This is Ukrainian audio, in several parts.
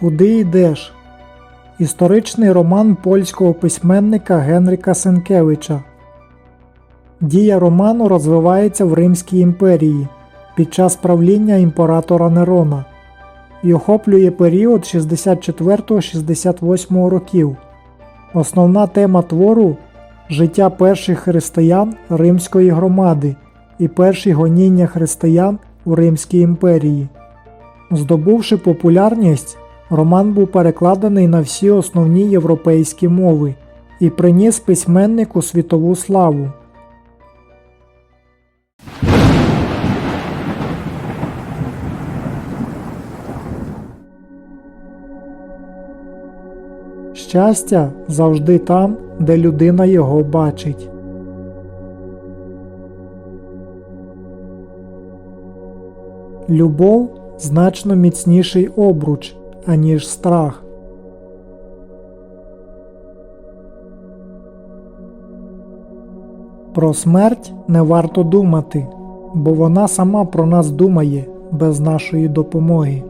Куди йдеш? Історичний роман польського письменника Генрика Сенкевича. Дія роману розвивається в Римській імперії під час правління імператора Нерона і охоплює період 64-68 років. Основна тема твору життя перших християн Римської громади і перші гоніння християн у Римській імперії. Здобувши популярність, роман був перекладений на всі основні європейські мови і приніс письменнику світову славу. Щастя завжди там, де людина його бачить. Любов значно міцніший обруч, аніж страх. Про смерть не варто думати, бо вона сама про нас думає без нашої допомоги.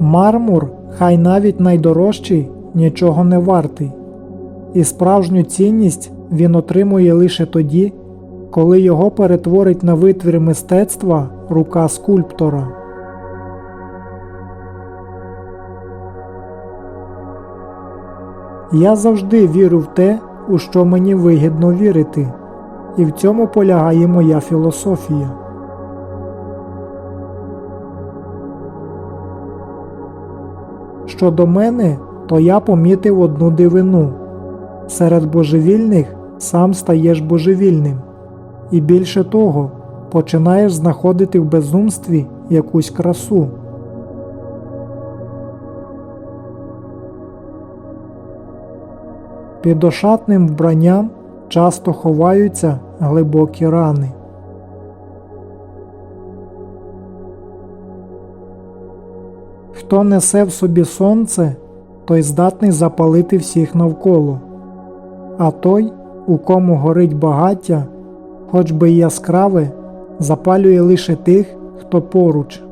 Мармур, хай навіть найдорожчий, нічого не вартий, і справжню цінність він отримує лише тоді, коли його перетворить на витвір мистецтва рука скульптора. Я завжди вірю в те, у що мені вигідно вірити, і в цьому полягає моя філософія. Щодо мене, то я помітив одну дивину серед божевільних сам стаєш божевільним, і більше того, починаєш знаходити в безумстві якусь красу. Під ошатним вбранням часто ховаються глибокі рани. Хто несе в собі сонце, той здатний запалити всіх навколо, а той, у кому горить багаття, хоч би й яскраве, запалює лише тих, хто поруч.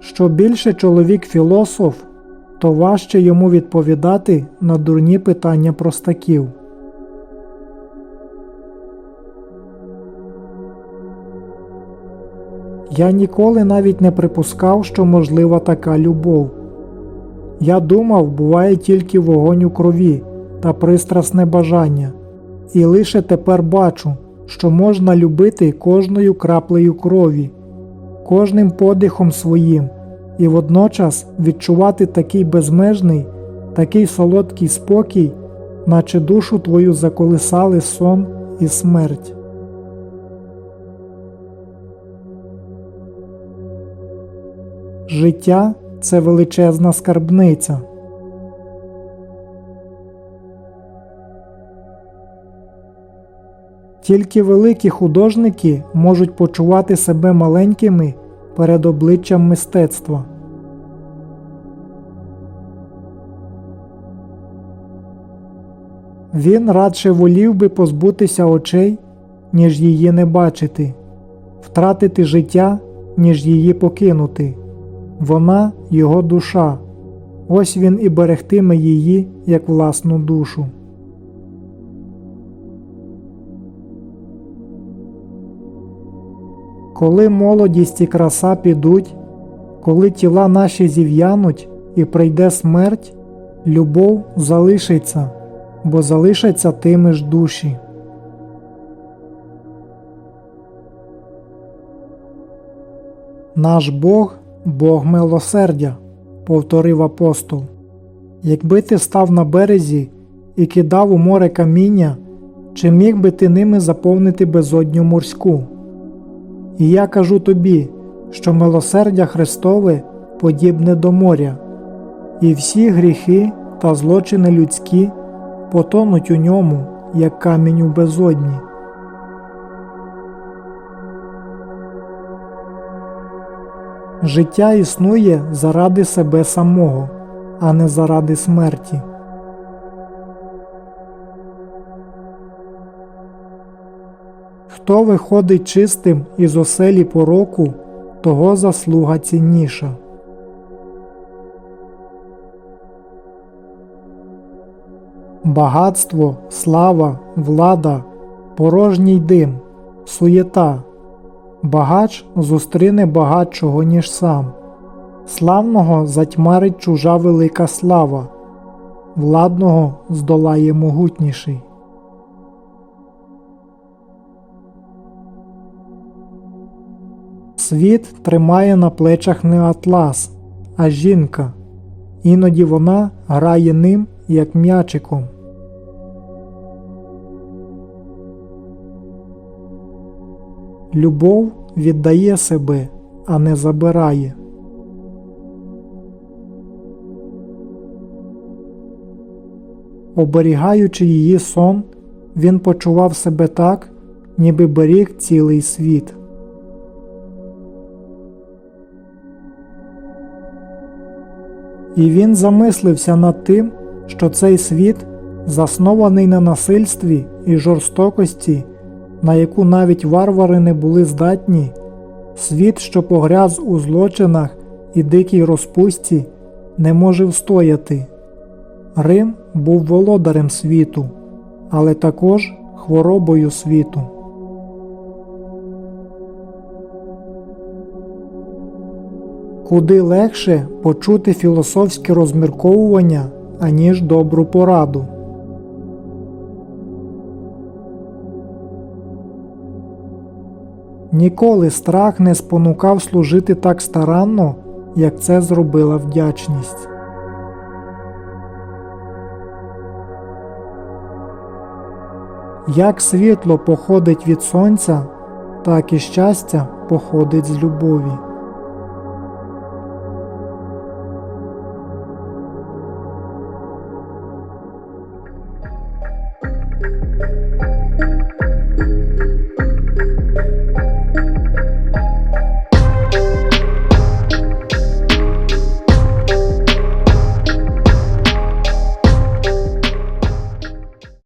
Що більше чоловік філософ, то важче йому відповідати на дурні питання простаків. Я ніколи навіть не припускав, що можлива така любов. Я думав, буває тільки вогонь у крові та пристрасне бажання, і лише тепер бачу, що можна любити кожною краплею крові, кожним подихом своїм, і водночас відчувати такий безмежний, такий солодкий спокій, наче душу твою заколисали сон і смерть. Життя це величезна скарбниця. Тільки великі художники можуть почувати себе маленькими перед обличчям мистецтва. Він радше волів би позбутися очей, ніж її не бачити, втратити життя, ніж її покинути. Вона його душа, ось він і берегтиме її як власну душу. Коли молодість і краса підуть, коли тіла наші зів'януть і прийде смерть, любов залишиться, бо залишаться тими ж душі. Наш Бог Бог милосердя, повторив апостол. Якби ти став на березі і кидав у море каміння, чи міг би ти ними заповнити безодню морську? І я кажу тобі, що милосердя Христове подібне до моря, і всі гріхи та злочини людські потонуть у ньому, як камінь у безодні. Життя існує заради себе самого, а не заради смерті. Хто виходить чистим із оселі пороку, того заслуга цінніша. Багатство, слава, влада, порожній дим, суєта. Багач зустріне багатшого, ніж сам. Славного затьмарить чужа велика слава, владного здолає могутніший. Світ тримає на плечах не атлас, а жінка. Іноді вона грає ним, як м'ячиком. Любов віддає себе, а не забирає. Оберігаючи її сон, він почував себе так, ніби беріг цілий світ. І він замислився над тим, що цей світ, заснований на насильстві і жорстокості, на яку навіть варвари не були здатні, світ, що погряз у злочинах і дикій розпусті, не може встояти. Рим був володарем світу, але також хворобою світу. Куди легше почути філософське розмірковування, аніж добру пораду. Ніколи страх не спонукав служити так старанно, як це зробила вдячність. Як світло походить від сонця, так і щастя походить з любові.